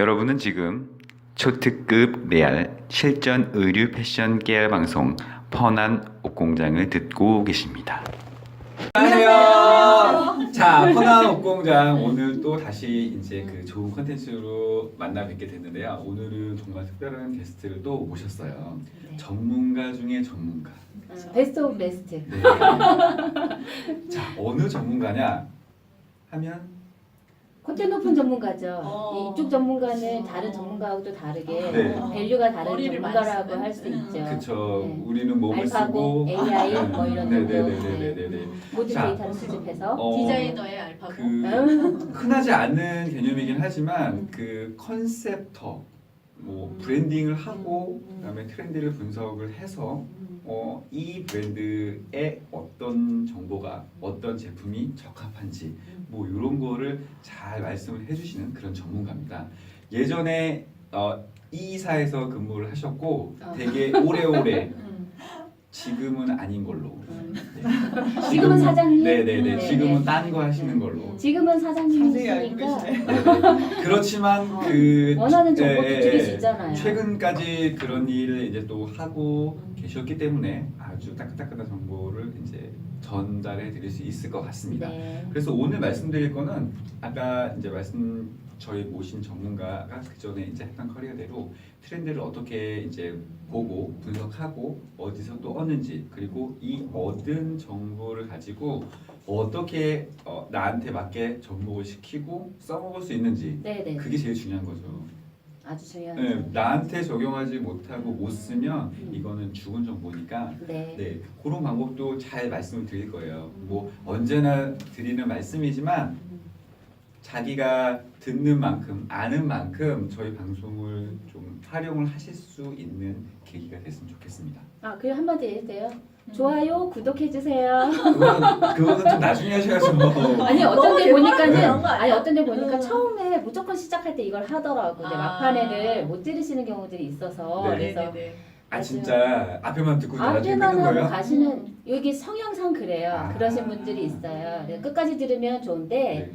여러분은 지금 초특급 레알 실전 의류 패션 깨알 방송 펀한 옷공장을 듣고 계십니다. 안녕하세요. 자, 퍼나운 옷공장 오늘 또 다시 이제 그 좋은 컨텐츠로 만나 뵙게 됐는데요. 오늘은 정말 특별한 게스트를 또 모셨어요. 네. 전문가 중에 전문가. 어, 베스트 오브 베스트. 네. 자, 어느 전문가냐 하면 콘텐츠 높은 전문가죠. 어. 이쪽 전문가는 어. 다른 전문가하고도 다르게 네. 밸류가 다른 머리를 많이 전문가라고 쓰는? 할수 음. 있죠. 그쵸. 네. 우리는 몸을 알파고, 쓰고 AI 네. 뭐 이런 정도. 네네 네 네 네 네. 모든 자, 데이터를 수집해서. 어, 디자이너의 알파고. 그 음. 흔하지 않은 개념이긴 하지만 음. 그 컨셉터 뭐 음. 브랜딩을 하고 음. 그다음에 트렌드를 분석을 해서 음. 어, 이 브랜드에 어떤 정보가 어떤 제품이 적합한지 뭐 이런 거를 잘 말씀을 해주시는 그런 전문가입니다. 예전에 어, 이 이사에서 근무를 하셨고 어. 되게 오래오래 음. 지금은 아닌 걸로. 음. 네. 지금은 사장님? 네네네. 네, 지금은 네. 딴거 하시는 걸로. 지금은 자세히 알고 사장님이시니까 계시네. 네네. 그렇지만 어, 그 원하는 정보 예, 예, 드릴 수 예. 있잖아요. 최근까지 그런 일을 이제 또 하고 음. 계셨기 때문에 아주 따끈따끈한 정보를 이제 전달해 드릴 수 있을 것 같습니다. 네. 그래서 오늘 말씀드릴 거는 아까 이제 말씀 저희 모신 전문가가 그 전에 이제 했던 커리어대로 트렌드를 어떻게 이제 보고 분석하고 어디서 또 얻는지 그리고 이 얻은 정보를 가지고 어떻게 어, 나한테 맞게 접목을 시키고 써먹을 수 있는지 네네. 그게 제일 중요한 거죠. 아주 중요한 네, 점. 나한테 적용하지 못하고 못 쓰면 음. 이거는 죽은 정보니까 네. 네, 그런 방법도 잘 말씀을 드릴 거예요. 뭐 언제나 드리는 말씀이지만 음. 자기가 듣는 만큼 아는 만큼 저희 방송을 좀 활용을 하실 수 있는 계기가 됐으면 좋겠습니다. 아, 그리고 한마디 해주세요. 음. 좋아요, 구독해주세요. 그거는, 그거는 좀 나중에 하셔야죠. 아니 어떤 너무 데 보니까는 그런 거 아니야? 아니 어떤 데 보니까 음. 처음에 무조건 시작할 때 이걸 하더라고. 근데 아. 막판에를 못 들으시는 경우들이 있어서 네. 그래서 네네네. 아 진짜 앞에만 듣고 나중에 앞에만 하고 거예요? 가시는 여기 성향상 그래요. 아. 그러신 분들이 있어요. 그래서 끝까지 들으면 좋은데 네.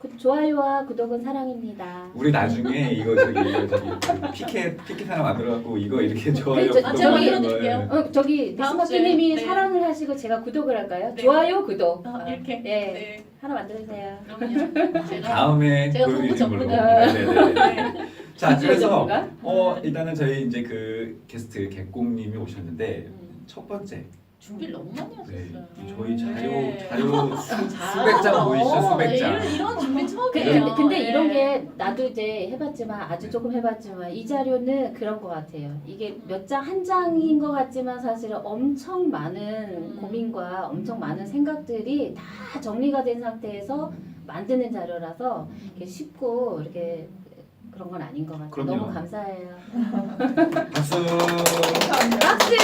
그 좋아요와 구독은 사랑입니다. 우리 나중에 이거 저기 이거 저기 그 피켓 피켓 하나 만들어 갖고 이거 이렇게 좋아요. 그렇죠. 구독 제가 만들어드릴게요. 어, 저기 다음 미스마키님이 주에, 네. 사랑을 하시고 제가 구독을 할까요? 네. 좋아요, 구독. 아, 이렇게. 네. 네. 하나 만들어주세요. 그럼요. 제가 다음에 제가 보여드리는 정보 걸로. 전문가. 네네네. 네. 자 그래서 전문가? 어 일단은 저희 이제 그 게스트 개꽁님이 오셨는데 음. 첫 번째 준비를 너무 많이 네, 하셨어요. 저희 자료 네. 자료 수, 자, 수백 장 보이시죠 어, 수백 네, 장. 이런, 이런 준비 그, 처음이에요. 근데, 근데 네. 이런 게 나도 이제 해봤지만 아주 조금 해봤지만 이 자료는 그런 것 같아요. 이게 몇 장 한 장인 것 같지만 사실은 엄청 많은 음. 고민과 엄청 많은 생각들이 다 정리가 된 상태에서 만드는 자료라서 이렇게 쉽고 이렇게 그런 건 아닌 것 같아요. 그럼요. 너무 감사해요. 박수. 박수!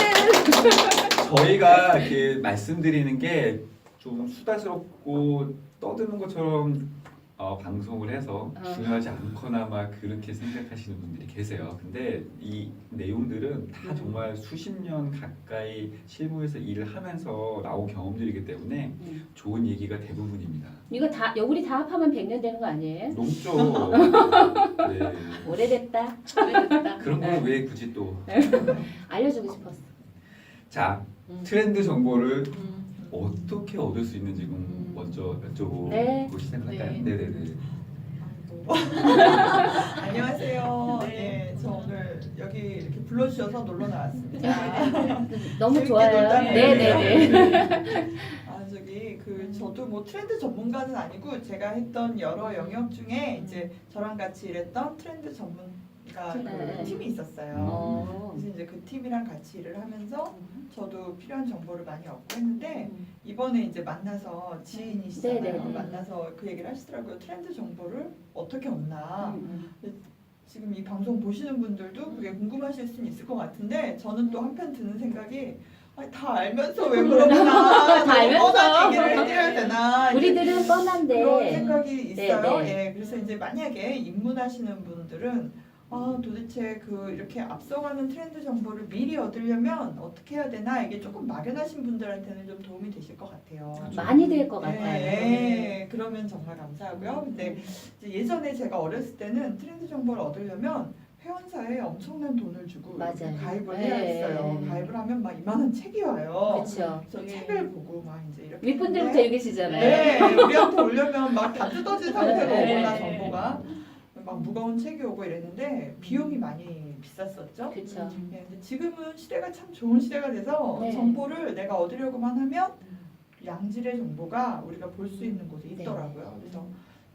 저희가 이렇게 말씀드리는 게 좀 수다스럽고 떠드는 것처럼 어, 방송을 해서 어. 중요하지 않거나 막 그렇게 생각하시는 분들이 계세요. 근데 이 내용들은 다 음. 정말 수십 년 가까이 실무에서 일을 하면서 나온 경험들이기 때문에 음. 좋은 얘기가 대부분입니다. 이거 다 우리 다 합하면 100년 되는 거 아니에요? 넘죠. 네. 오래됐다. 오래됐다. 그런 걸 왜 굳이 또? 알려주고 싶었어. 자, 음. 트렌드 정보를 음. 어떻게 얻을 수 있는지 좀 음. 먼저 여쭤보고 네. 시작할까요? 네. 네, 네, 네. 안녕하세요. 네. 네, 저 오늘 여기 이렇게 불러주셔서 놀러 나왔습니다. 너무 재밌게 좋아요. 놀다가 네네네. 아 저기 그 저도 뭐 트렌드 전문가는 아니고 제가 했던 여러 영역 중에 이제 저랑 같이 일했던 트렌드 전문 가 네. 그 팀이 있었어요. 어. 그래서 이제 그 팀이랑 같이 일을 하면서 저도 필요한 정보를 많이 얻고 했는데 음. 이번에 이제 만나서 지인이시잖아요. 네네네. 만나서 그 얘기를 하시더라고요. 트렌드 정보를 어떻게 얻나. 음. 지금 이 방송 보시는 분들도 그게 궁금하실 수는 있을 것 같은데 저는 또 한편 드는 생각이 아니, 다 알면서 왜 그러구나 다 알면서. 뻔한 얘기를 해드려야 되나 이제 우리들은 그런 뻔한데 생각이 있어요 네, 네. 예, 그래서 이제 만약에 입문하시는 분들은 아 도대체 그 이렇게 앞서가는 트렌드 정보를 미리 얻으려면 어떻게 해야 되나 이게 조금 막연하신 분들한테는 좀 도움이 되실 것 같아요. 많이 될것 네, 같아요. 네, 그러면 정말 감사하고요. 근데 이제 예전에 제가 어렸을 때는 트렌드 정보를 얻으려면 회원사에 엄청난 돈을 주고. 가입을 네. 해야 했어요. 가입을 하면 막 이만한 책이 와요. 그렇죠. 그래서 네. 책을 보고 막 이제 이렇게 윗분들부터 읽으시잖아요. 네, 우리한테 오려면 막 다 뜯어진 상태로 네. 오거나 정보가 막 무거운 책이 오고 이랬는데 비용이 많이 비쌌었죠. 그렇죠. 네, 근데 지금은 시대가 참 좋은 시대가 돼서 네. 정보를 내가 얻으려고만 하면 양질의 정보가 우리가 볼 수 있는 곳에 네. 있더라고요. 그래서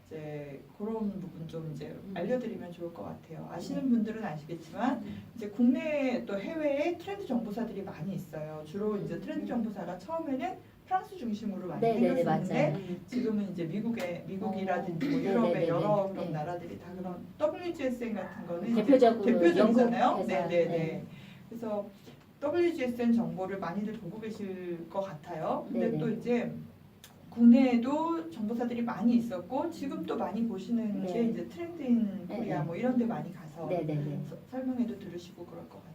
이제 그런 부분 좀 이제 음. 알려드리면 좋을 것 같아요. 네. 아시는 분들은 아시겠지만 이제 국내 또 해외에 트렌드 정보사들이 많이 있어요. 주로 이제 트렌드 정보사가 처음에는 프랑스 중심으로 많이 네, 네, 네, 생겼었는데 맞아요. 지금은 이제 미국에 미국이라든지 뭐 네, 유럽의 네, 네, 여러 네. 그런 네. 나라들이 다 그런 WGSN 같은 거는 이제 대표적으로 대표적이잖아요. 영국 회사. 네, 네, 네. 네. 그래서 WGSN 정보를 많이들 보고 계실 것 같아요. 근데 네, 네. 또 이제 국내에도 정보사들이 많이 있었고 지금 또 많이 보시는 네. 게 이제 트렌드인 네, 코리아 네. 뭐 이런 데 많이 가서 네 네 네. 서- 설명회도 들으시고 그럴 것 같아요.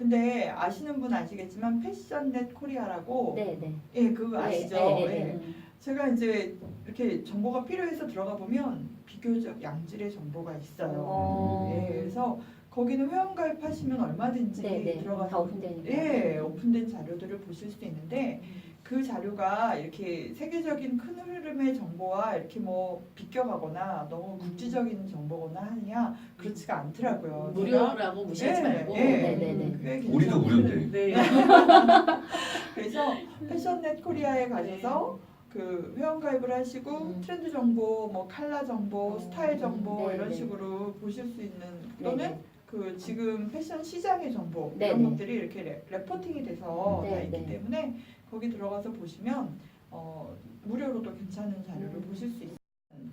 근데 아시는 분 아시겠지만 패션넷 코리아라고 네네. 예, 그거 아시죠? 네, 예. 네, 네. 제가 이제 이렇게 정보가 필요해서 들어가 보면 비교적 양질의 정보가 있어요. 어. 예, 그래서 거기는 회원 가입하시면 얼마든지 네네. 다 들어가서 오픈되니까. 예, 오픈된 자료들을 보실 수 있는데 그 자료가 이렇게 세계적인 큰 흐름의 정보와 이렇게 뭐 비껴가거나 너무 국지적인 정보거나 하느냐 그렇지가 않더라고요. 무료라고 무시하지 예, 말고. 예. 네네네. 꽤 우리도 무료인데. 네. 그래서 패션넷 코리아에 가셔서 그 회원 가입을 하시고 음. 트렌드 정보, 뭐 칼라 정보, 어, 스타일 정보 네, 이런 네. 식으로 보실 수 있는 또는 네네. 그 지금 패션 시장의 정보 네, 이런 네. 것들이 이렇게 레, 레포팅이 돼서 네, 다 있기 네. 때문에 거기 들어가서 보시면 어, 무료로도 괜찮은 자료를 음. 보실 수 있어요.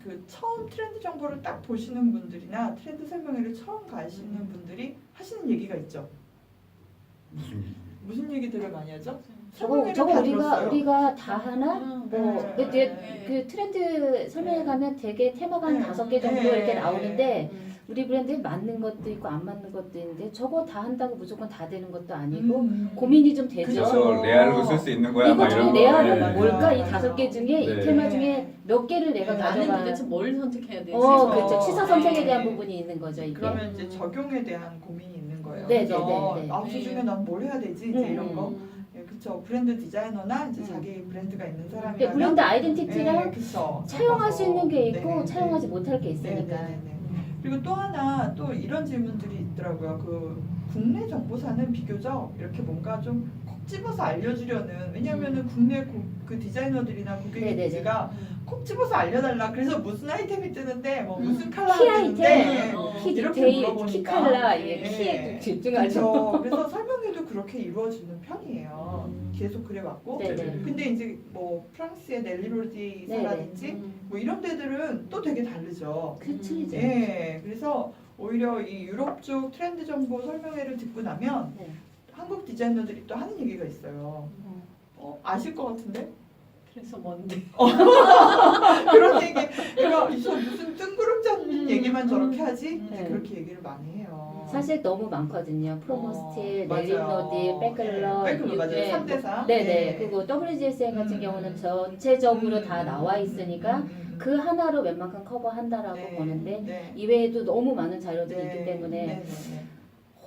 그 처음 트렌드 정보를 딱 보시는 분들이나 트렌드 설명회를 처음 가시는 음. 분들이 하시는 얘기가 있죠. 무슨 무슨 얘기들을 많이 하죠? 저거 저거 다 우리가 들었어요. 우리가 다 하나? 음, 뭐 네, 이제 네. 그 트렌드 설명회 네. 가면 되게 테마가 한 네. 다섯 개 정도 네. 이렇게 나오는데 음. 우리 브랜드에 맞는 것도 있고 안 맞는 것도 있는데 저거 다 한다고 무조건 다 되는 것도 아니고 음. 고민이 좀 되죠. 그래서 레알로 쓸 수 있는 거야. 이거 막 중에 거. 레알은 네. 뭘까? 이. 다섯 개 중에 네. 이 테마 중에 몇 개를 내가 네. 나는 가져가. 도대체 뭘 선택해야 되지? 어, 그렇죠. 취사 선택에 대한 네. 부분이 있는 거죠, 이게. 그러면 이제 적용에 대한 고민이 있는 거예요. 네? 네, 네, 네. 아, 그 중에 난 뭘 해야 되지? 이제 음, 이런 거. 음. 예, 그쵸. 브랜드 디자이너나 이제 음. 자기 브랜드가 있는 근데 사람이라면 브랜드 아이덴티티랑 예, 그쵸. 차용할 수 있는 게 있고 네, 차용하지 네. 못할 게 네, 있으니까. 네, 네, 네. 그리고 또 하나 또 이런 질문들이 있더라고요. 그 국내 정보사는 비교적 이렇게 뭔가 좀 콕 집어서 알려주려는 왜냐하면은 국내 고, 그 디자이너들이나 고객 음. 네네네. 니즈가 콕 집어서 알려달라. 그래서 무슨 아이템이 뜨는데 뭐 무슨 음. 칼라 키 뜨는데 아이템, 어, 키 이렇게 디테일, 키 물어보니까. 칼라, 이게 네. 키에 좀 집중하죠. 그래서 설명회도 그렇게 이루어지는 편이에요. 음. 계속 그래왔고. 네 네. 근데 이제 뭐 프랑스의 넬리로디사라든지 음. 뭐 이런 데들은 또 되게 다르죠. 그 틀리죠. 예, 그래서 오히려 이 유럽 쪽 트렌드 정보 설명회를 듣고 나면 네. 한국 디자이너들이 또 하는 얘기가 있어요. 음. 어, 아실 것 같은데? 그래서 뭔데? 그런 얘기, 그러니까 저 무슨 뜬구름 잡는 음, 얘기만 저렇게 음, 하지? 음. 이제 네. 그렇게 얘기를 많이 해요. 사실 너무 많거든요. 프로모스틸, 어, 맞아요. 백글러, 네, 백글러 맞아요. 네, 3대 4. 네네. 그리고 WGSN 같은 음. 경우는 전체적으로 다 나와 있으니까 음, 음, 그 하나로 웬만큼 커버한다라고 네. 보는데 네. 이외에도 너무 많은 자료들이 네. 있기 때문에 네, 네, 네.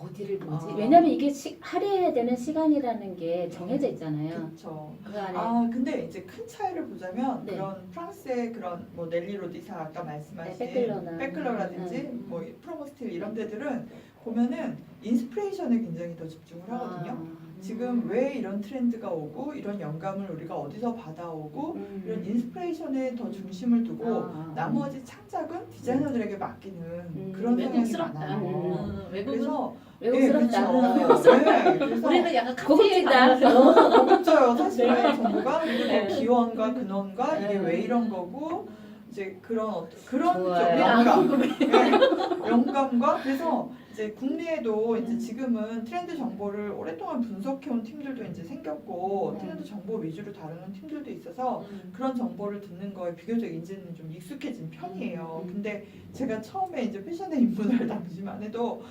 어디를 보지? 아. 왜냐면 이게 시, 할애해야 되는 시간이라는 게 정해져 있잖아요. 그렇죠. 그 안에 아 근데 이제 큰 차이를 보자면 네. 그런 프랑스의 그런 뭐 넬리 로디사 아까 말씀하신 네, 백글러나. 백글러라든지 음. 뭐 프로모스틸 이런 데들은 보면은 인스피레이션에 굉장히 더 집중을 하거든요. 아. 지금 왜 이런 트렌드가 오고 이런 영감을 우리가 어디서 받아오고 음. 이런 인스피레이션에 더 중심을 두고 아. 나머지 창작은 디자이너들에게 맡기는 음, 그런 외국스럽다. 많아요. 음, 외국은 그래서 외국스럽다. 예, 그렇죠. 네, 그래서 우리는 약간 고급지다. 고급져요 사실은 정보가 그리고 네. 뭐 기원과 근원과 이게 네. 왜 이런 거고 이제 그런 어떤 그런 좀 좋아요. 영감, 네, 영감과 그래서 이제 국내에도 이제 음. 지금은 트렌드 정보를 오랫동안 분석해온 팀들도 이제 생겼고 네. 트렌드 정보 위주로 다루는 팀들도 있어서 음. 그런 정보를 듣는 거에 비교적 이제는 좀 익숙해진 편이에요. 음. 근데 제가 처음에 이제 패션에 입문할 당시만 해도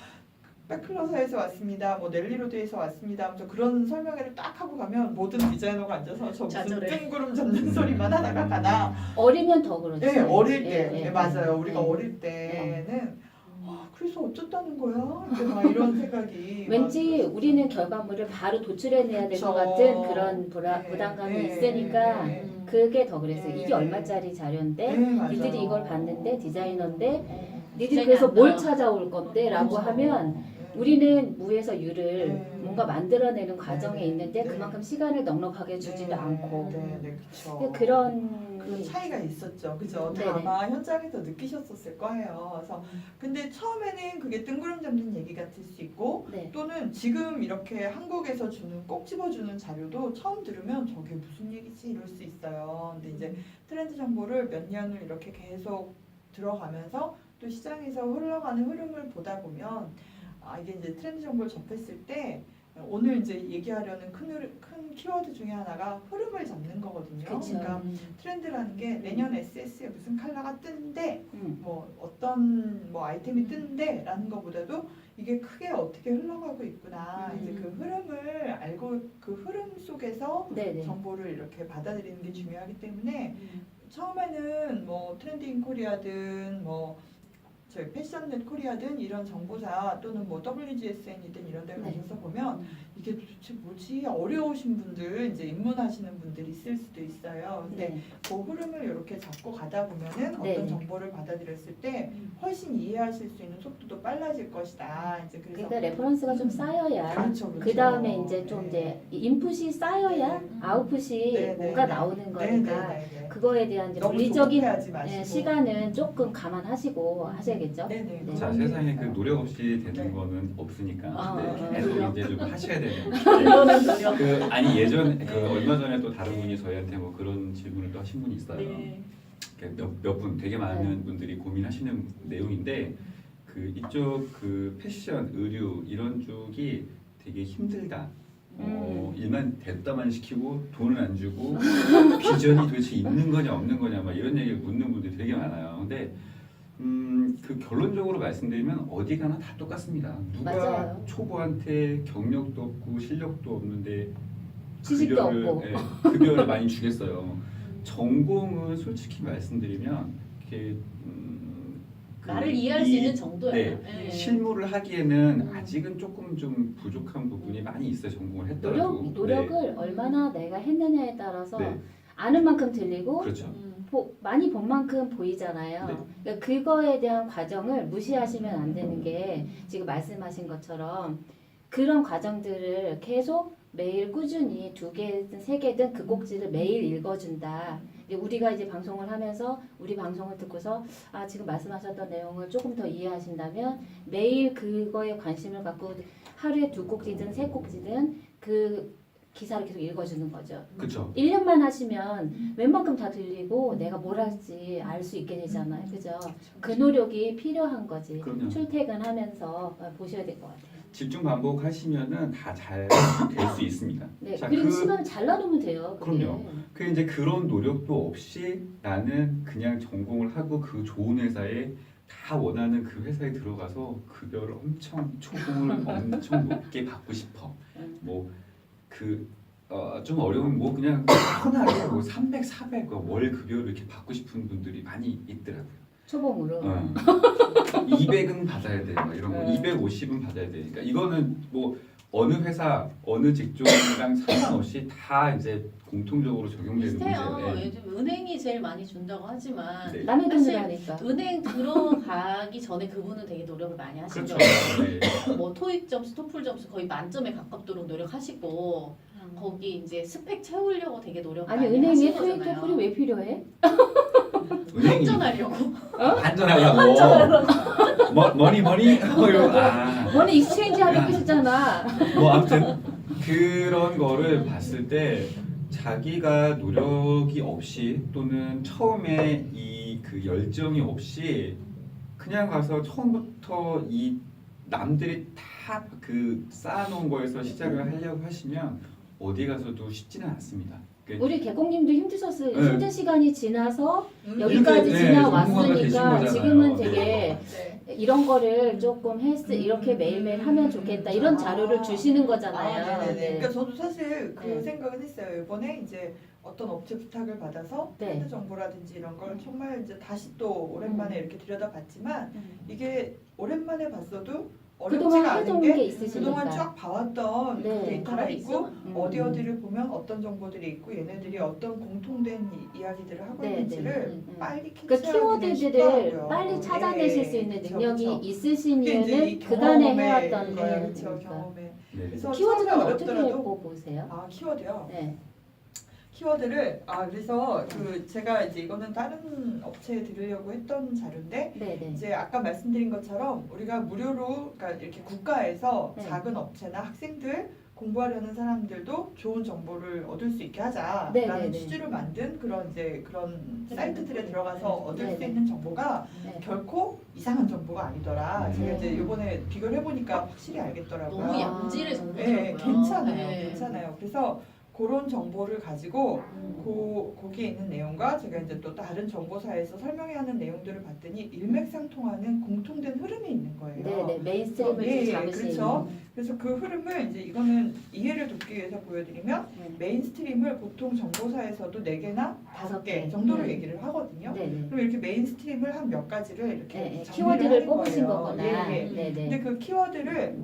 백클러사에서 왔습니다. 뭐 넬리로드에서 왔습니다. 하면서 그런 설명회를 딱 하고 가면 모든 디자이너가 앉아서 저 무슨 좌절해. 뜬구름 잡는 음. 소리만 하다가 가나. 어리면 더 그렇지. 네, 어릴 때. 예, 네, 예, 맞아요. 예. 우리가 예. 어릴 때는 아, 그래서 어쩌다는 거야? 이제 막 이런 생각이 왠지 막 우리는 결과물을 바로 도출해내야 될것 그쵸. 같은 그런 불안, 네, 부담감이 네, 있으니까 네, 음. 그게 더 그랬어요. 네. 이게 얼마짜리 자료인데 네, 맞아요. 니들이 이걸 봤는데 디자이너인데 어. 니들이 디자인이 그래서 안 뭘 나와. 찾아올 건데 라고 그렇죠. 하면 네. 우리는 무에서 유를 네. 뭔가 만들어내는 과정에 네. 있는데 네. 그만큼 시간을 넉넉하게 주지도 네, 않고 네, 네, 그렇죠. 그런 그런 차이가 있었죠. 그죠? 다 네네. 아마 현장에서 느끼셨었을 거예요. 그래서 근데 처음에는 그게 뜬구름 잡는 얘기 같을 수 있고 네. 또는 지금 이렇게 한국에서 주는 꼭 집어주는 자료도 처음 들으면 저게 무슨 얘기지 이럴 수 있어요. 근데 이제 트렌드 정보를 몇 년을 이렇게 계속 들어가면서 또 시장에서 흘러가는 흐름을 보다 보면 아 이게 이제 트렌드 정보를 접했을 때 오늘 이제 얘기하려는 큰, 큰 키워드 중에 하나가 흐름을 잡는 거거든요. 그쵸. 그러니까 트렌드라는 게 내년 SS에 무슨 컬러가 뜨는데 음. 뭐 어떤 뭐 아이템이 뜨는데라는 것보다도 이게 크게 어떻게 흘러가고 있구나 음. 이제 그 흐름을 알고 그 흐름 속에서 네네. 정보를 이렇게 받아들이는 게 중요하기 때문에 음. 처음에는 뭐 트렌드 인 코리아든 뭐 저희 패션넷 코리아든 이런 정보사 또는 뭐 WGSN이든 이런 데 네. 가셔서 보면 이게 도대체 뭐지 어려우신 분들 이제 입문하시는 분들이 있을 수도 있어요. 근데 네. 그 흐름을 이렇게 잡고 가다 보면은 어떤 네네. 정보를 받아들였을 때 음. 훨씬 이해하실 수 있는 속도도 빨라질 것이다. 이제 그래서 그러니까 레퍼런스가 좀 쌓여야 그렇죠, 그렇죠. 그 다음에 이제 좀 네. 이제 인풋이 쌓여야 네. 아웃풋이 네, 네, 뭔가 네. 나오는 네, 거니까 네, 네, 네. 그거에 대한 이제 너무 물리적인 조급해하지 마시고. 예, 시간은 조금 감안하시고 하셔야겠죠. 네, 네. 네. 자 세상에 그 노력 없이 되는 네. 거는 없으니까 아, 네, 계속 이제 좀 하셔야 되는 노력. 그 아니 예전 그 얼마 전에 또 다른 분이 저희한테 뭐 그런 질문을 또 하신 분이 있어요. 네. 몇몇 분 되게 많은 네. 분들이 고민하시는 내용인데 그 이쪽 그 패션, 의류 이런 쪽이 되게 힘들다. 어, 음. 일만 됐다만 시키고 돈을 안 주고 비전이 도대체 있는 거냐 없는 거냐 막 이런 얘기를 묻는 분들이 되게 많아요. 근데 음, 그 결론적으로 말씀드리면 어디 가나 다 똑같습니다. 누가 맞아요. 초보한테 경력도 없고 실력도 없는데 지식도 급여를, 없고. 예, 급여를 많이 주겠어요. 전공은 솔직히 말씀드리면 이렇게 음, 그 나를 이해할 수 이 있는 정도야. 네, 네. 실무를 하기에는 음. 아직은 조금 좀 부족한 부분이 많이 있어요. 전공을 했더라도 노력 노력을 얼마나 내가 했느냐에 따라서 네, 네, 아는 만큼 들리고 그렇죠. 음. 보- 많이 본 만큼 보이잖아요. 네. 그러니까 그거에 대한 과정을 무시하시면 안 되는 게 지금 말씀하신 것처럼 그런 과정들을 계속 매일 꾸준히 두 개든 세 개든 그 꼭지를 매일 읽어준다. 이제 우리가 이제 방송을 하면서 우리 방송을 듣고서 아 지금 말씀하셨던 내용을 조금 더 이해하신다면 매일 그거에 관심을 갖고 하루에 두 꼭지든 세 꼭지든 그 기사를 계속 읽어주는 거죠. 그렇죠. 1년만 하시면 웬만큼 다 들리고 내가 뭘 할지 알 수 있게 되잖아요. 그죠? 그 노력이 필요한 거지. 그럼요. 출퇴근하면서 어, 보셔야 될 것 같아요. 집중 반복하시면은 다 잘 될 수 있습니다. 네. 자, 그리고 그- 시간을 잘 나누면 돼요. 그게. 그럼요. 그 이제 그런 노력도 없이 나는 그냥 전공을 하고 그 좋은 회사에 다 원하는 그 회사에 들어가서 급여를 엄청 초봉을 엄청 높게 받고 싶어. 음. 뭐 뭐그어좀 어려운 뭐 그냥 편하게 뭐 300, 400그 월 급여를 이렇게 받고 싶은 분들이 많이 있더라고요. 초봉으로. 어. 200은 받아야 돼. 막 이런 거. 네. 250은 받아야 되니까 이거는 뭐 어느 회사 어느 직종이랑 상관없이 다 이제 공통적으로 적용되는 비슷해요. 문제예요. 네. 요즘 은행이 제일 많이 준다고 하지만 네. 남의 하니까. 은행 들어가기 전에 그분은 되게 노력을 많이 하신 그렇죠. 거예요. 네. 뭐 토익 점수, 토플 점수 거의 만점에 가깝도록 노력하시고 거기 이제 스펙 채우려고 되게 노력 아니 많이 은행에 하신 토익 거잖아요. 토플이 왜 필요해? 은행이 환전하려고. 환전하려고 머, 머니 머니 뭐 이런 아. 원래 익스체인지 하는 것이잖아. 뭐 아무튼 그런 거를 봤을 때 자기가 노력이 없이 또는 처음에 이이그 열정이 없이 그냥 가서 처음부터 이 남들이 다 그 쌓아놓은 거에서 시작을 하려고 하시면 어디 가서도 쉽지는 않습니다. 그 우리 개공님도 힘드셨을 네. 힘든 시간이 지나서 음, 여기까지 이렇게, 네, 전문가가 되신 지나왔으니까. 지금은 네. 되게 네. 이런 거를 조금 음. 이렇게 매일매일 하면 좋겠다 이런 아. 자료를 주시는 거잖아요. 아, 네네네. 네. 그러니까 저도 사실 그 네. 생각은 했어요. 이번에 이제 어떤 업체 부탁을 받아서 네. 트렌드 정보라든지 이런 걸 정말 이제 다시 또 오랜만에 음. 이렇게 들여다봤지만 음. 이게 오랜만에 봤어도 어렵지가 않은 해놓은 게게 있으시니까. 그동안 쫙 봐왔던 네. 그 데이터가 있고. 음. 어디 어디를 보면 어떤 정보들이 있고 얘네들이 어떤 공통된 이, 야기들을 하고 네, 있는지를 네. 음, 음. 빨리 그 캐치하기는 키워드들을 쉽더라고요. 빨리 찾아내실 수 네, 있는 그쵸, 능력이 그쵸. 있으신 그게 이제 이 이유는 그간에 경험에, 해왔던 네, 거예요. 그쵸, 그러니까. 경험에. 네. 그래서 키워드는 처음에 어떻게 어렵더라도 꼽으세요? 아 키워드요. 네. 키워드를 아 그래서 그 제가 이제 이거는 다른 업체에 드리려고 했던 자료인데 네, 네. 이제 아까 말씀드린 것처럼 우리가 무료로 그러니까 이렇게 국가에서 네. 작은 업체나 학생들 공부하려는 사람들도 좋은 정보를 얻을 수 있게 하자라는 네, 네, 네. 취지로 만든 그런 이제 그런 사이트들에 들어가서 얻을 네, 수 네. 있는 정보가 네. 결코 이상한 정보가 아니더라. 네. 제가 이제 이번에 비교를 해보니까 확실히 알겠더라고요. 너무 아. 양질의 네, 정보더라고요. 괜찮아요. 네. 괜찮아요. 그래서 그런 정보를 가지고 음. 고, 거기에 있는 내용과 제가 이제 또 다른 정보사에서 설명해야 하는 내용들을 봤더니 일맥상통하는 공통된 흐름이 있는 거예요. 네, 네. 메인스트림을 네, 좀 잡으시는. 그렇죠. 그래서 그 흐름을 이제 이거는 이해를 돕기 위해서 보여드리면 네. 메인스트림을 보통 정보사에서도 4개나 다섯 5개 개. 정도로 네. 얘기를 하거든요. 네, 네. 그럼 이렇게 메인스트림을 한 몇 가지를 이렇게 네, 네. 키워드를 뽑으신 거예요. 거구나. 예, 예. 네, 근데 네. 그 키워드를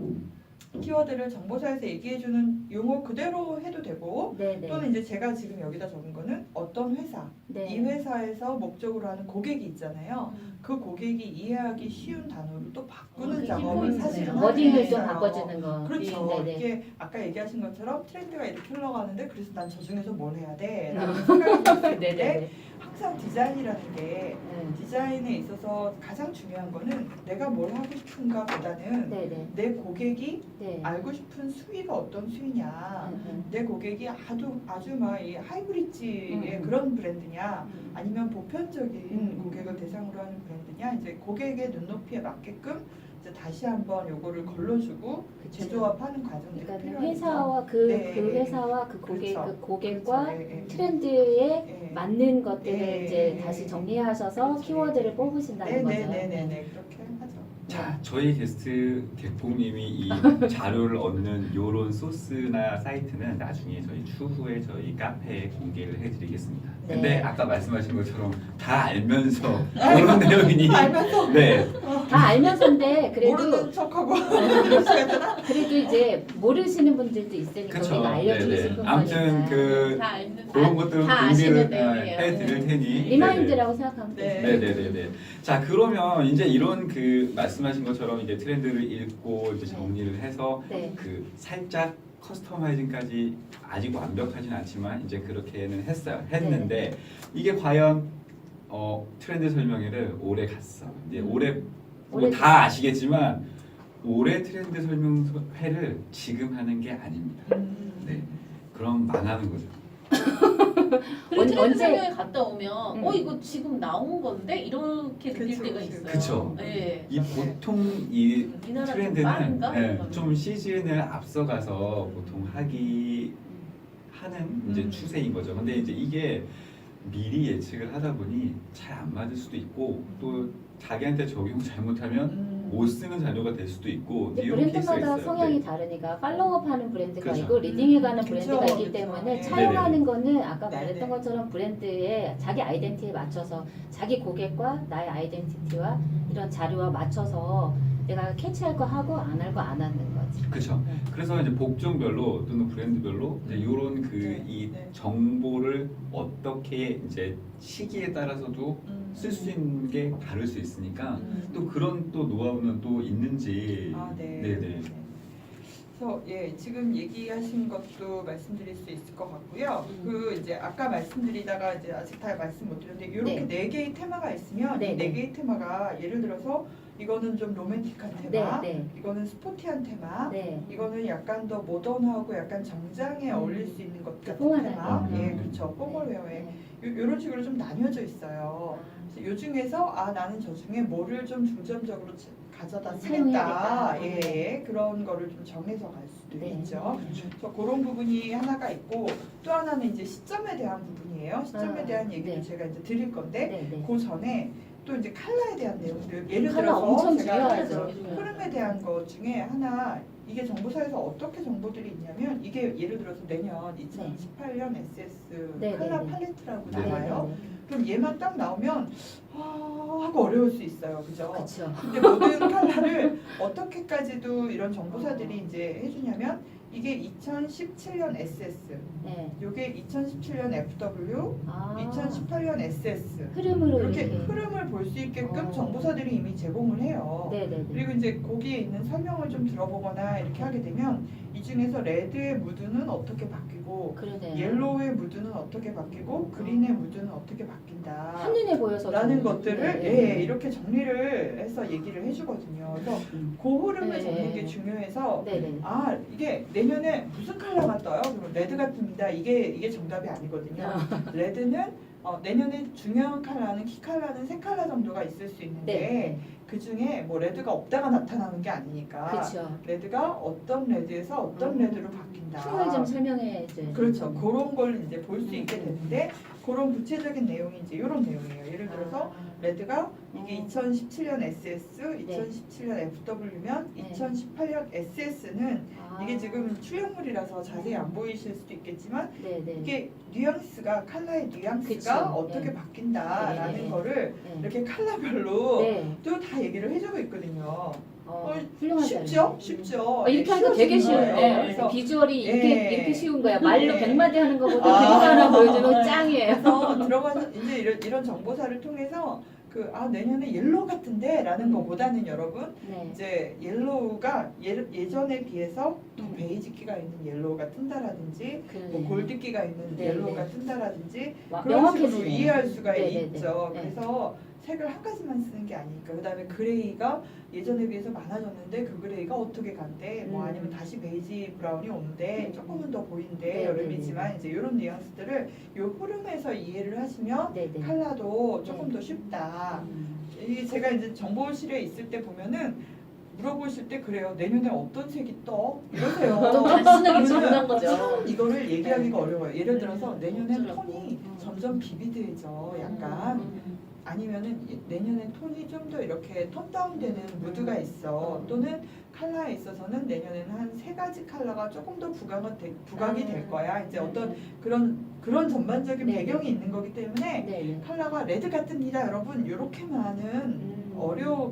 키워드를 정보사에서 얘기해주는 용어 그대로 해도 되고 네, 네. 또는 이제 제가 지금 여기다 적은 거는 어떤 회사 네. 이 회사에서 목적으로 하는 고객이 있잖아요. 그 고객이 이해하기 쉬운 단어로 또 바꾸는 어, 작업을. 사실은 워딩을 좀. 바꿔주는 거. 그렇죠. 네, 네. 이게 아까 얘기하신 것처럼 트렌드가 이렇게 흘러가는데 그래서 난 저 중에서 뭘 해야 돼? 음. 라는 생각이 네, 네, 때 네. 항상 디자인이라는 게 네. 디자인에 있어서 가장 중요한 거는 내가 뭘 하고 싶은가 보다는 네, 네. 내 고객이 네. 알고 싶은 수위가 어떤 수위냐 음, 음. 내 고객이 아주 아주 막 이 하이브리지의 음. 그런 브랜드냐 음. 아니면 보편적인 음. 고객을 대상으로 하는 브랜드 냐 이제 고객의 눈높이에 맞게끔 이제 다시 한번 요거를 걸러주고 그쵸. 재조합하는 과정들이 그러니까 필요하죠. 회사와 그, 네. 그 회사와 그 고객 그렇죠. 그 고객과 그렇죠. 예, 예. 트렌드에 예. 맞는 것들을 예, 이제 예, 다시 예. 정리하셔서 그렇죠. 키워드를 예. 뽑으신다는 거죠. 네네네네네 그렇게. 자, 저희 게스트 개콩님이 이 자료를 얻는 요런 소스나 사이트는 나중에 저희 추후에 저희 카페에 공개를 해드리겠습니다. 근데 네. 아까 말씀하신 것처럼 다 알면서 이런 내용이니 알면서 네, 다 알면서인데 그래도 모르는 척하고 되나? 그래도 이제 모르시는 분들도 있으니까 그쵸. 우리가 알려주고 네네. 싶은 아무튼 거니까 그다 그런 것들은 다 아시는 공개를 내용이에요. 해드릴 테니 네네. 리마인드라고 생각하면 네. 돼요. 네네네네. 자 그러면 이제 이런 그 말씀하신 것처럼 이제 트렌드를 읽고 이제 정리를 해서 네. 그 살짝 커스터마이징까지 아직 완벽하진 않지만 이제 그렇게는 했어요. 했는데 네. 이게 과연 어, 트렌드 설명회를 오래 갔어. 이제 음. 올해 올해 뭐다 아시겠지만 올해 트렌드 설명회를 지금 하는 게 아닙니다. 음. 네. 그럼 망하는 거죠. 그리고 언- 트렌드 언제- 설명회 갔다 오면 음. 어 이거 지금 나온 건데 이렇게 느낄 그쵸, 때가 그쵸. 있어요. 그쵸. 네. 이 보통 이 이 나라 좀 트렌드는 빠른가? 예. 좀 시즌을 앞서가서 보통 하기 하는 이제 음. 추세인 거죠. 근데 이제 이게 미리 예측을 하다 보니 잘 안 맞을 수도 있고 또 자기한테 적용 잘못하면 음. 못 쓰는 자료가 될 수도 있고 근데 이런 케이스가 브랜드마다 있어요. 성향이 네. 다르니까 팔로우업 하는 브랜드가 그렇죠. 있고 리딩해가는 음, 브랜드가 그쵸, 있기. 때문에 네. 차용하는 거는 아까 네네. 말했던 것처럼 브랜드의 자기 아이덴티티에 맞춰서 자기 고객과 나의 아이덴티티와 이런 자료와 맞춰서 내가 캐치할 거 하고 안 할 거 안 하는 거지. 그렇죠. 네. 그래서 이제 복종별로 또는 브랜드별로 이제 이런 그 네, 이 네. 정보를 어떻게 이제 시기에 따라서도 음. 쓸수 있는 게 다를 수 있으니까 음. 또 그런 또 노하우는 또 있는지 아, 네. 네네 그래서 예 지금 얘기하신 것도 말씀드릴 수 있을 것 같고요. 음. 그 이제 아까 말씀드리다가 이제 아직 다 말씀 못 드렸는데 이렇게 네. 네 개의 테마가 있으면 네, 이네 네. 개의 테마가 예를 들어서 이거는 좀 로맨틱한 네, 테마, 네, 이거는 스포티한 테마, 네. 이거는 약간 더 모던하고 약간 정장에 음. 어울릴 수 있는 것 같은 뽕을 테마, 네. 예, 그렇죠, 뽕을웨어에 네. 이런 식으로 좀 나뉘어져 있어요. 그래서 요 중에서 아 나는 저 중에 뭐를 좀 중점적으로 지- 가져다 쓰겠다, 사용해야겠다. 예, 그런 거를 좀 정해서 갈 수도 네. 있죠. 그래서 그런 부분이 하나가 있고 또 하나는 이제 시점에 대한 부분이에요. 시점에 아, 대한 얘기를 네. 제가 이제 드릴 건데 네, 네. 그 전에 또 이제 칼라에 대한 내용들 예를 칼라 들어서 엄청 제가 중요하죠. 그 흐름에 대한 것 중에 하나 이게 정보사에서 어떻게 정보들이 있냐면 이게 예를 들어서 내년 2018년 SS 네, 칼라 네, 네. 팔레트라고 네, 나와요. 네, 그럼 얘만 딱 나오면 아 하고 어려울 수 있어요, 그죠? 그렇죠. 근데 모든 칼라를 어떻게까지도 이런 정보사들이 이제 해주냐면 이게 2017년 SS, 네. 요게 2017년 FW, 아, 2018년 SS 흐름으로 이렇게 이렇게. 흐름을 볼 수 있게끔 어. 정보사들이 이미 제공을 해요. 네, 네, 네. 그리고 이제 거기에 있는 설명을 좀 들어보거나 이렇게 하게 되면 이 중에서 레드의 무드는 어떻게 바뀌고 그러네요. 옐로우의 무드는 어떻게 바뀌고 그린의 무드는 어떻게 바뀐다. 한눈에 보여서 라는 좀- 것들을 네. 예, 이렇게 정리를 해서 얘기를 해주거든요. 그래서 음. 그 흐름을 네. 잡는 게 중요해서 네, 네. 아 이게 내년에 무슨 컬러가 떠요? 그럼 레드가 뜹니다. 이게 이게 정답이 아니거든요. 레드는 어, 내년에 중요한 컬러는 키 컬러는 세 컬러 정도가 있을 수 있는데 네. 그 중에 뭐 레드가 없다가 나타나는 게 아니니까 그렇죠. 레드가 어떤 레드에서 어떤 음. 레드로 바뀐다. 춤을 좀 설명해 줘요. 그렇죠. 그런 걸 이제 볼수 음, 있게 음. 되는데 그런 구체적인 내용이 이제 이런 내용이에요. 예를 들어서 레드가 이게 어. 2017년 SS, 네. 2017년 FW면 네. 2018년 SS는 아. 이게 지금 출력물이라서 자세히 안 보이실 수도 있겠지만 네, 네. 이게 뉘앙스가 컬러의 뉘앙스가 그쵸. 어떻게 네. 바뀐다라는 네, 네. 거를 네. 이렇게 컬러별로 네. 또 다 얘기를 해주고 있거든요. 어, 어, 훌륭하죠. 쉽죠? 쉽죠. 어, 이렇게 하니까 되게 쉬워요. 네. 그래서 비주얼이 이렇게 예. 이렇게 쉬운 거야. 말로 예. 백마디 하는 것보다 아. 그림 하나 보여주면 짱이에요. 그래서 들어가서 이제 이런, 이런 정보사를 통해서 그 아 내년에 옐로우 같은데 라는 것보다는 여러분 네. 이제 옐로우가 예, 예전에 비해서 더 음. 베이지기가 있는 옐로우가 뜬다라든지 그러네. 뭐 골드기가 있는 네, 옐로우가 네. 뜬다라든지 와, 그런 식으로 명확해지네. 이해할 수가 네, 네, 네. 있죠. 네. 그래서 색을 한 가지만 쓰는 게 아니니까 그다음에 그레이가 예전에 비해서 많아졌는데 그 그레이가 어떻게 간대 뭐 음. 아니면 다시 베이지 브라운이 온대 음. 조금은 더 보인대 네, 네, 여름이지만 이제 이런 뉘앙스들을 요 흐름에서 이해를 하시면 네, 네. 칼라도 조금 네. 더 쉽다. 음. 이 제가 이제 정보실에 있을 때 보면은 물어보실 때 그래요. 내년에 어떤 색이 떠? 이러세요. 좀 단순하게 정리한 거죠. 참 이거를 얘기하기가 어려워요. 예를 들어서 내년에 어쩌라고. 톤이 음. 점점 비비드해져. 약간 음. 아니면은 이- 내년에 톤이 좀 더 이렇게 톤 다운되는 무드가 있어. 음. 또는 컬러에 있어서는 내년에는 한 세 가지 컬러가 조금 더 부각이, 될- 부각이 음. 될 거야. 이제 어떤 그런 그런 전반적인 네. 배경이 있는 거기 때문에 네, 네. 컬러가 레드 같습니다, 여러분. 이렇게만은 음. 어려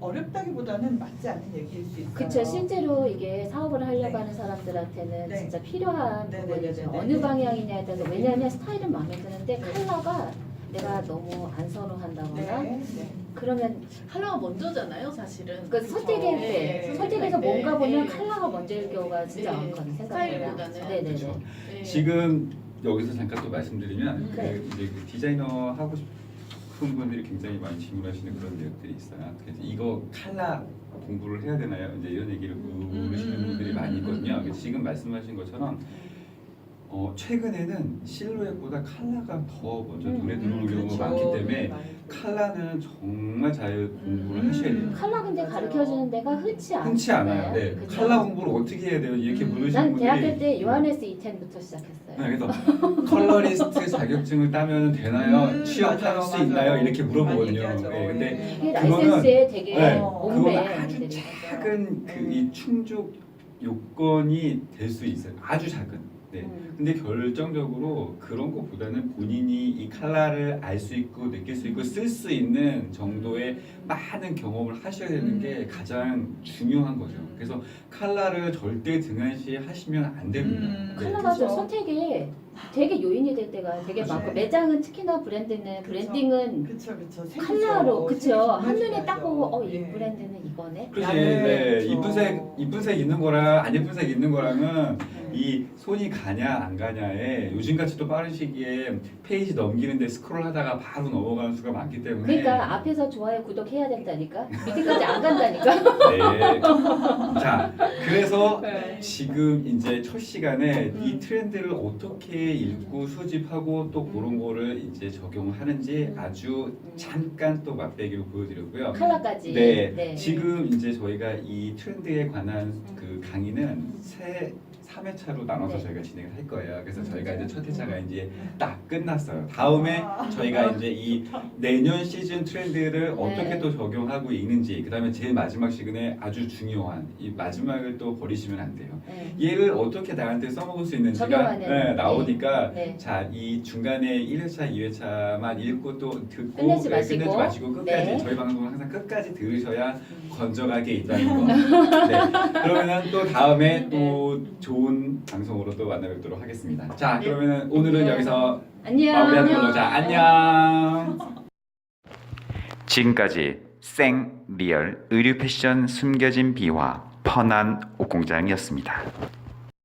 어렵다기보다는 맞지 않는 얘기일 수 있어요. 그쵸 실제로 이게 사업을 하려고 네. 하는 사람들한테는 네. 진짜 필요한 네, 네, 부분이죠. 어느 방향이냐에 따라서 네. 왜냐하면 스타일은 마음에 드는데 네. 컬러가 내가 너무 안 선호한다거나 네, 네. 그러면 컬러가 먼저잖아요, 사실은. 그 선택할 때 네. 선택해서 네. 뭔가 보면 네. 컬러가 먼저일 경우가 진짜 네. 많거든요. 생각보다. 스타일보다는. 네네네. 그렇죠. 네. 지금 여기서 잠깐 또 말씀드리면 네. 그 이제 그 디자이너 하고 싶은 분들이 굉장히 많이 질문하시는 그런 내용들이 있어요. 그래서 이거 칼라 공부를 해야 되나요? 이제 이런 얘기를 물으시는 음, 분들이 음, 많이 음, 있거든요. 음, 그래서 지금 말씀하신 것처럼 어, 최근에는 실루엣보다 칼라가 더 먼저 음, 눈에 들어오는 음, 경우가 그렇죠. 많기 때문에 많이 칼라는 정말 잘 공부를 음. 하셔야 돼요. 컬러 근데. 가르쳐 주는 데가 흔치 않아요. 흔치 않아요. 네. 그쵸? 칼라 공부를 어떻게 해야 돼요? 이렇게 음. 물으시는 난 분들이 대학교 때 요하네스 이텐부터 시작했어요. 네, 그래서 컬러리스트 자격증을 따면 되나요? 음, 취업할 맞아요, 수 맞아요. 있나요? 이렇게 물어보거든요. 얘기하죠. 네, 근데 네. 이게 그거는- 라이센스에 되게 네, 그거는 아주. 작은 그 이 충족 요건이 될 수 있어요. 아주 작은. 네. 음. 근데 결정적으로 그런 것보다는 본인이 이 칼라를 알 수 있고 느낄 수 있고 쓸 수 있는 정도의 많은 경험을 하셔야 되는 음. 게 가장 중요한 거죠. 그래서 칼라를 절대 등한시 하시면 안 됩니다. 음, 네. 컬러가 좀. 선택이 되게 요인이 될 때가 되게 그쵸. 많고 매장은 특히나 브랜드는 그쵸. 브랜딩은 그쵸 그쵸 색이 그쵸 한눈에 딱. 보고 어 이 예. 브랜드는 이거네 그렇지. 네, 네. 이쁜 색 이쁜 색 있는 거랑 안 예쁜 색 있는 거랑은 네. 이 손이 가냐 안 가냐에 요즘같이 또 빠른 시기에 페이지 넘기는데 스크롤하다가 바로 넘어가는 수가 많기 때문에 그러니까 앞에서 좋아요 구독해야 된다니까 밑에까지 안 간다니까. 네. 자, 그래서 네. 지금 이제 첫 시간에 음. 이 트렌드를 어떻게 읽고 수집하고 또 그런 거를 이제 적용하는지 음. 아주 잠깐 또 맛배기로 보여드렸고요. 칼라까지. 네, 지금 이제 저희가 이 트렌드에 관한 그 강의는 세 3회 차로 나눠서 네. 저희가 진행을 할 거예요. 그래서 저희가 음. 이제 첫 회차가 이제 딱 끝났어요. 다음에 아. 저희가 이제 이 내년 시즌 트렌드를 어떻게 네. 또 적용하고 있는지 그 다음에 제일 마지막 시간에 아주 중요한 이 마지막을 또 버리시면 안 돼요. 네. 얘를 어떻게 나한테 써먹을 수 있는지가 적용하는, 네, 나오니까 네. 자, 이 중간에 1회차, 2회차만 읽고 또 듣고 끝내지 네, 마시고. 끝내지 마시고 끝까지 네. 저희 방송을 항상 끝까지 들으셔야 음. 건져가게 있다는 거. 네. 그러면은 또 다음에 또 좋은 방송으로 또 만나뵙도록 하겠습니다. 자, 그러면은 오늘은 네. 여기서 안녕. 마무리하는 걸로 자, 안녕. 지금까지 생 리얼 의류 패션 숨겨진 비화 펀한 옷공장이었습니다.